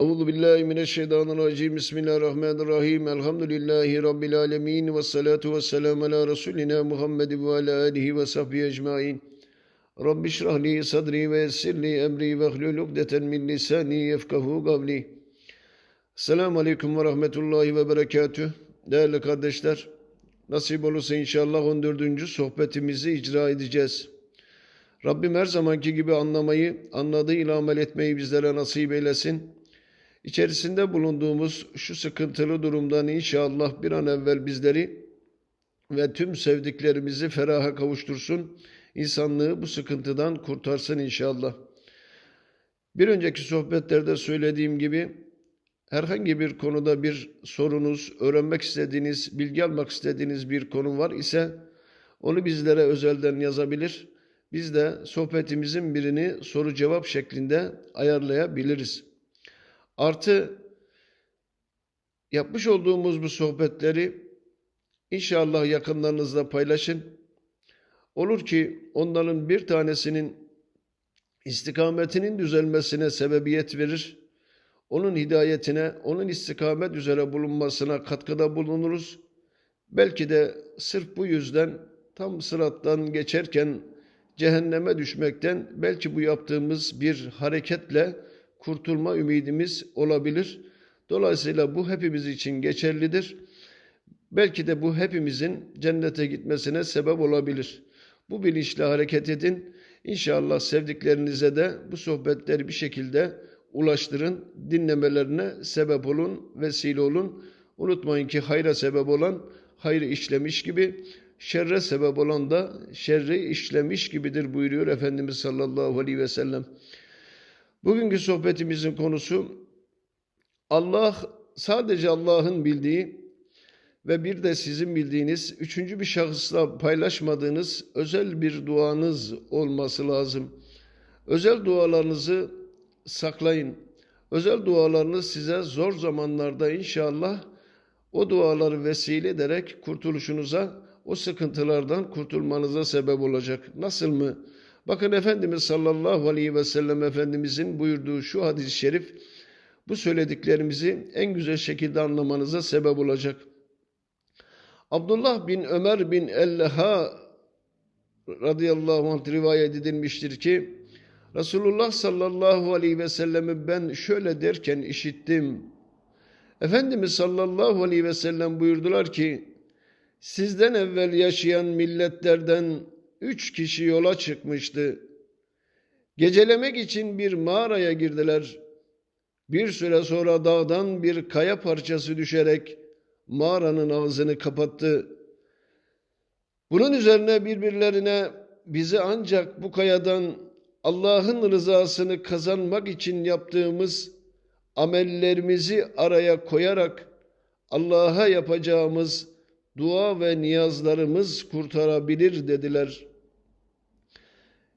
Euzu billahi mineşşeytanirracim. Bismillahirrahmanirrahim. Elhamdülillahi rabbil alamin ve salatu vesselamü ala resulina Muhammed ve ala alihi ve sahbihi ecmaîn. Rabbi şrah li sadri ve yessir li emri ve hlul ukdeten min lisani yefkahu kavli. Selamun aleyküm ve rahmetullahi ve berekatüh. Değerli kardeşler, nasip olursa inşallah 14. sohbetimizi icra edeceğiz. Rabbim her zamanki gibi anlamayı, anladığıyla amel etmeyi bizlere nasip eylesin. İçerisinde bulunduğumuz şu sıkıntılı durumdan inşallah bir an evvel bizleri ve tüm sevdiklerimizi feraha kavuştursun. İnsanlığı bu sıkıntıdan kurtarsın inşallah. Bir önceki sohbetlerde söylediğim gibi herhangi bir konuda bir sorunuz, öğrenmek istediğiniz, bilgi almak istediğiniz bir konu var ise onu bizlere özelden yazabilir. Biz de sohbetimizin birini soru cevap şeklinde ayarlayabiliriz. Artı yapmış olduğumuz bu sohbetleri inşallah yakınlarınızla paylaşın. Olur ki onların bir tanesinin istikametinin düzelmesine sebebiyet verir. Onun hidayetine, onun istikamet üzere bulunmasına katkıda bulunuruz. Belki de sırf bu yüzden tam sırattan geçerken cehenneme düşmekten belki bu yaptığımız bir hareketle kurtulma ümidimiz olabilir. Dolayısıyla bu hepimiz için geçerlidir. Belki de bu hepimizin cennete gitmesine sebep olabilir. Bu bilinçle hareket edin. İnşallah sevdiklerinize de bu sohbetleri bir şekilde ulaştırın. Dinlemelerine sebep olun, vesile olun. Unutmayın ki hayra sebep olan hayrı işlemiş gibi, şerre sebep olan da şerri işlemiş gibidir buyuruyor Efendimiz sallallahu aleyhi ve sellem. Bugünkü sohbetimizin konusu Allah sadece Allah'ın bildiği ve bir de sizin bildiğiniz üçüncü bir şahısla paylaşmadığınız özel bir duanız olması lazım. Özel dualarınızı saklayın. Özel dualarınız size zor zamanlarda inşallah o duaları vesile ederek kurtuluşunuza, o sıkıntılardan kurtulmanıza sebep olacak. Nasıl mı? Bakın Efendimiz sallallahu aleyhi ve sellem Efendimizin buyurduğu şu hadis-i şerif bu söylediklerimizi en güzel şekilde anlamanıza sebep olacak. Abdullah bin Ömer bin Elleha radıyallahu anh rivayet edilmiştir ki Resulullah sallallahu aleyhi ve sellemi ben şöyle derken işittim. Efendimiz sallallahu aleyhi ve sellem buyurdular ki sizden evvel yaşayan milletlerden üç kişi yola çıkmıştı. Gecelemek için bir mağaraya girdiler. Bir süre sonra dağdan bir kaya parçası düşerek mağaranın ağzını kapattı. Bunun üzerine birbirlerine bizi ancak bu kayadan Allah'ın rızasını kazanmak için yaptığımız amellerimizi araya koyarak Allah'a yapacağımız dua ve niyazlarımız kurtarabilir dediler.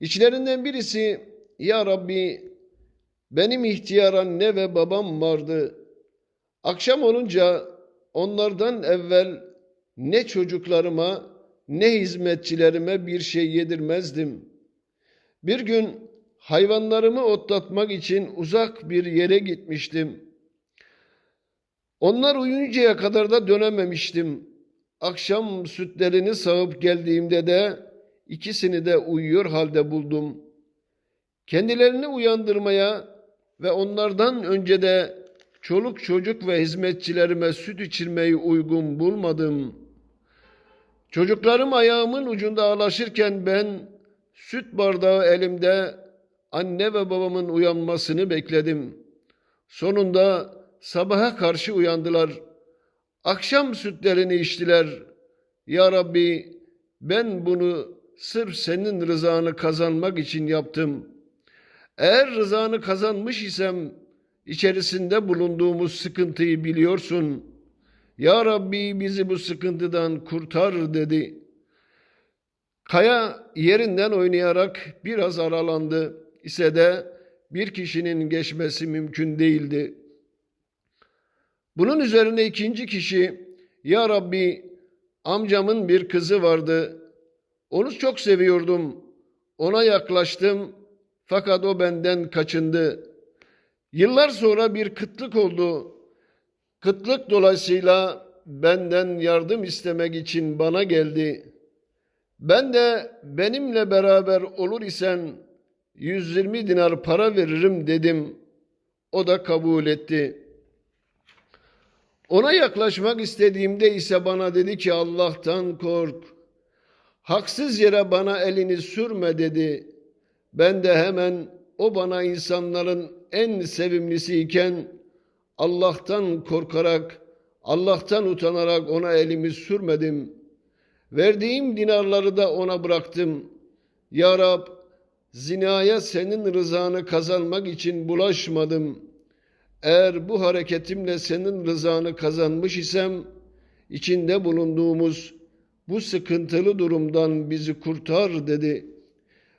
İçlerinden birisi ya Rabbi benim ihtiyar anne ve babam vardı. Akşam olunca onlardan evvel ne çocuklarıma ne hizmetçilerime bir şey yedirmezdim. Bir gün hayvanlarımı otlatmak için uzak bir yere gitmiştim. Onlar uyuncaya kadar da dönememiştim. Akşam sütlerini sağıp geldiğimde de ikisini de uyuyor halde buldum. Kendilerini uyandırmaya ve onlardan önce de çoluk çocuk ve hizmetçilerime süt içirmeyi uygun bulmadım. Çocuklarım ayağımın ucunda ağlaşırken ben süt bardağı elimde anne ve babamın uyanmasını bekledim. Sonunda sabaha karşı uyandılar. Akşam sütlerini içtiler. Ya Rabbi ben bunu sırf senin rızanı kazanmak için yaptım. Eğer rızanı kazanmış isem içerisinde bulunduğumuz sıkıntıyı biliyorsun. Ya Rabbi bizi bu sıkıntıdan kurtar dedi. Kaya yerinden oynayarak biraz aralandı ise de bir kişinin geçmesi mümkün değildi. Bunun üzerine ikinci kişi ya Rabbi amcamın bir kızı vardı. Onu çok seviyordum. Ona yaklaştım fakat o benden kaçındı. Yıllar sonra bir kıtlık oldu. Kıtlık dolayısıyla benden yardım istemek için bana geldi. Ben de benimle beraber olur isen 120 dinar para veririm dedim. O da kabul etti. Ona yaklaşmak istediğimde ise bana dedi ki Allah'tan kork. Haksız yere bana elini sürme dedi. Ben de hemen o bana insanların en sevimlisi iken Allah'tan korkarak, Allah'tan utanarak ona elimi sürmedim. Verdiğim dinarları da ona bıraktım. Ya Rab, zinaya senin rızanı kazanmak için bulaşmadım. Eğer bu hareketimle senin rızanı kazanmış isem, içinde bulunduğumuz bu sıkıntılı durumdan bizi kurtar dedi.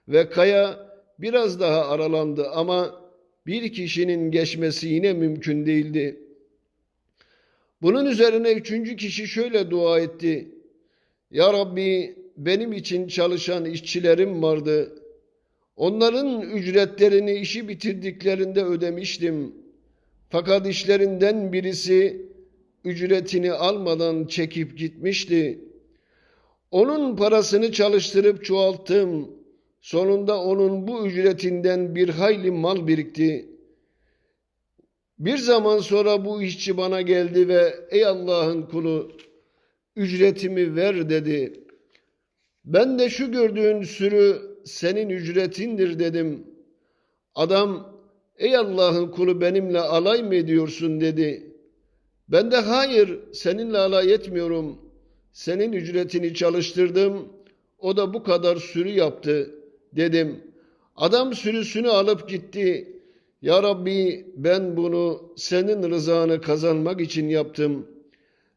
Ve kaya biraz daha aralandı ama bir kişinin geçmesi yine mümkün değildi. Bunun üzerine üçüncü kişi şöyle dua etti. Ya Rabbi benim için çalışan işçilerim vardı. Onların ücretlerini işi bitirdiklerinde ödemiştim. Fakat işlerinden birisi ücretini almadan çekip gitmişti. Onun parasını çalıştırıp çoğalttım. Sonunda onun bu ücretinden bir hayli mal birikti. Bir zaman sonra bu işçi bana geldi ve ey Allah'ın kulu ücretimi ver dedi. Ben de şu gördüğün sürü senin ücretindir dedim. Adam ey Allah'ın kulu benimle alay mı ediyorsun dedi. Ben de hayır seninle alay etmiyorum. Senin ücretini çalıştırdım. O da bu kadar sürü yaptı dedim. Adam sürüsünü alıp gitti. Ya Rabbi ben bunu senin rızanı kazanmak için yaptım.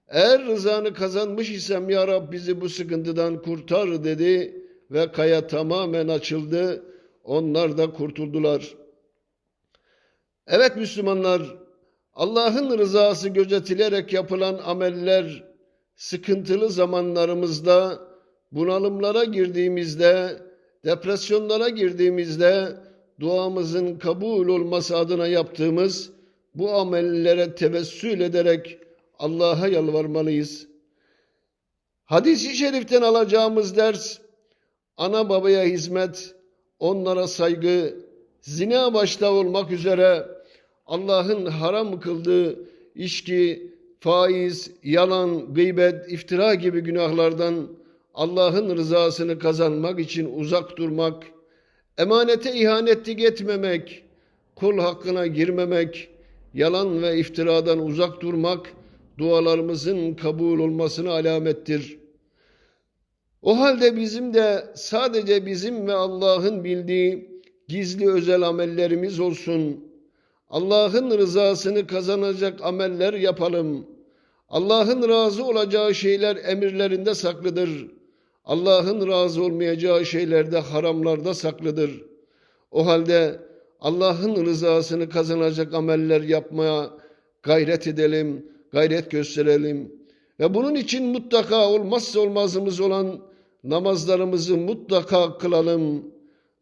Eğer rızanı kazanmış isem Ya Rab bizi bu sıkıntıdan kurtar dedi ve kaya tamamen açıldı. Onlar da kurtuldular. Evet Müslümanlar Allah'ın rızası gözetilerek yapılan ameller sıkıntılı zamanlarımızda bunalımlara girdiğimizde depresyonlara girdiğimizde duamızın kabul olması adına yaptığımız bu amellere tevessül ederek Allah'a yalvarmalıyız. Hadis-i şeriften alacağımız ders ana babaya hizmet, onlara saygı, zina başta olmak üzere Allah'ın haram kıldığı içki, faiz, yalan, gıybet, iftira gibi günahlardan Allah'ın rızasını kazanmak için uzak durmak, emanete ihanetlik etmemek, kul hakkına girmemek, yalan ve iftiradan uzak durmak dualarımızın kabul olmasına alamettir. O halde bizim de sadece bizim ve Allah'ın bildiği gizli özel amellerimiz olsun. Allah'ın rızasını kazanacak ameller yapalım. Allah'ın razı olacağı şeyler emirlerinde saklıdır. Allah'ın razı olmayacağı şeylerde haramlarda saklıdır. O halde Allah'ın rızasını kazanacak ameller yapmaya gayret edelim, gayret gösterelim. Ve bunun için mutlaka olmazsa olmazımız olan namazlarımızı mutlaka kılalım.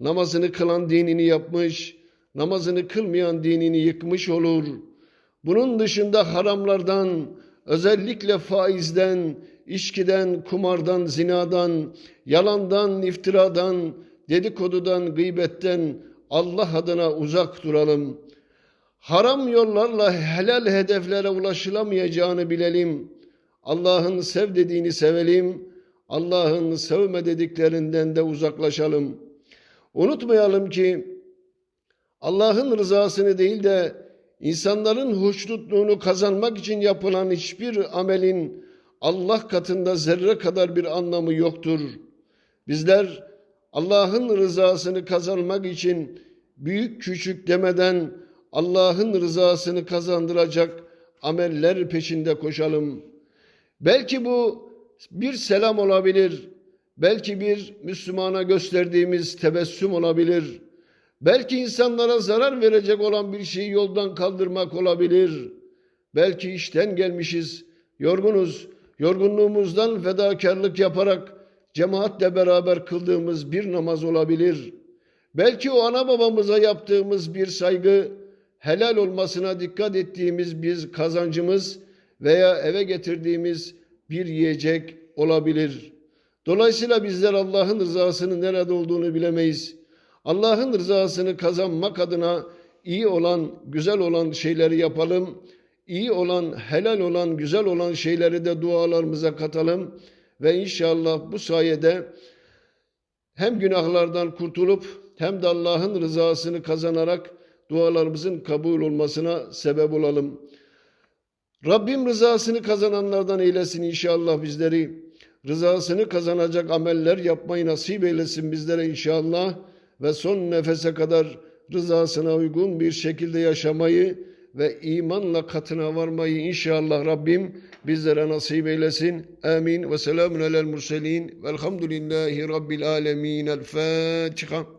Namazını kılan dinini yapmış, namazını kılmayan dinini yıkmış olur. Bunun dışında haramlardan, özellikle faizden, içkiden, kumardan, zinadan, yalandan, iftiradan, dedikodudan, gıybetten Allah adına uzak duralım. Haram yollarla helal hedeflere ulaşılamayacağını bilelim. Allah'ın sev dediğini sevelim. Allah'ın sevme dediklerinden de uzaklaşalım. Unutmayalım ki Allah'ın rızasını değil de insanların hoşnutluğunu kazanmak için yapılan hiçbir amelin Allah katında zerre kadar bir anlamı yoktur. Bizler Allah'ın rızasını kazanmak için büyük küçük demeden Allah'ın rızasını kazandıracak ameller peşinde koşalım. Belki bu bir selam olabilir. Belki bir Müslümana gösterdiğimiz tebessüm olabilir. Belki insanlara zarar verecek olan bir şeyi yoldan kaldırmak olabilir. Belki işten gelmişiz, yorgunuz, yorgunluğumuzdan fedakarlık yaparak cemaatle beraber kıldığımız bir namaz olabilir. Belki o ana babamıza yaptığımız bir saygı, helal olmasına dikkat ettiğimiz biz kazancımız veya eve getirdiğimiz bir yiyecek olabilir. Dolayısıyla bizler Allah'ın rızasının nerede olduğunu bilemeyiz. Allah'ın rızasını kazanmak adına iyi olan, güzel olan şeyleri yapalım. İyi olan, helal olan, güzel olan şeyleri de dualarımıza katalım. Ve inşallah bu sayede hem günahlardan kurtulup hem de Allah'ın rızasını kazanarak dualarımızın kabul olmasına sebep olalım. Rabbim rızasını kazananlardan eylesin inşallah bizleri. Rızasını kazanacak ameller yapmayı nasip eylesin bizlere inşallah. Ve son nefese kadar rızasına uygun bir şekilde yaşamayı ve imanla katına varmayı inşallah Rabbim bizlere nasip eylesin. Amin ve selamun alel murselin velhamdülillahi rabbil alemin. El Fatiha.